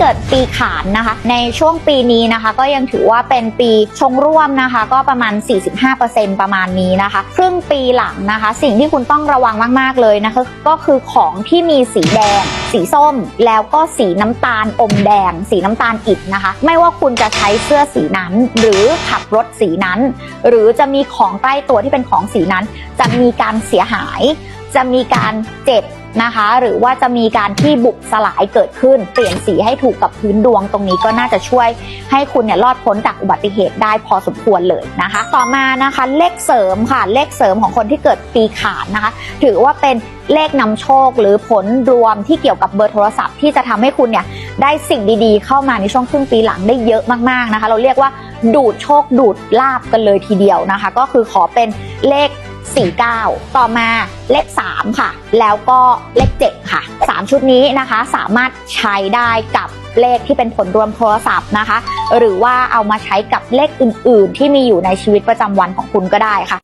เกิดปีขานนะคะ ในช่วงปีนี้นะคะ ก็ยังถือว่าเป็นปีชงร่วมนะคะ ก็ประมาณ 45%ประมาณนี้นะคะ ครึ่งปีหลังนะคะ สิ่งที่คุณต้องระวังมาก ๆ เลยนะคะ ก็คือของที่มีสีแดง สีส้ม แล้วก็สีน้ำตาลอมแดง สีน้ำตาลอิฐนะคะ ไม่ว่าคุณจะใช้เสื้อสีนั้น หรือขับรถสีนั้น หรือจะมีของใกล้ตัวที่เป็นของสีนั้น จะมีการเสียหาย จะมีการเจ็บ นะคะ หรือว่าจะมีการที่บุบสลายเกิดขึ้น เปลี่ยนสีให้ถูกกับพื้นดวงตรงนี้ก็น่าจะช่วยให้คุณเนี่ยรอดพ้นจากอุบัติเหตุได้พอสมควรเลยนะคะ ต่อมานะคะเลขเสริมค่ะเลขเสริมของคนที่เกิดปีขานนะคะ ถือว่าเป็นเลขนำโชคหรือผลรวมที่เกี่ยวกับเบอร์โทรศัพท์ที่จะทำให้คุณเนี่ยได้สิ่งดีๆ เข้ามาในช่วงครึ่งปีหลังได้เยอะมากๆนะคะ เราเรียกว่าดูดโชคดูดลาบกันเลยทีเดียวนะคะ ก็คือขอเป็นเลข 49 ต่อมาเลข 3 ค่ะ แล้วก็เลข 7 ค่ะ 3 ชุดนี้นะคะสามารถใช้ได้กับเลขที่เป็นผลรวมโทรศัพท์นะคะ หรือว่าเอามาใช้กับเลขอื่น ๆ ที่มีอยู่ในชีวิตประจำวันของคุณก็ได้ค่ะ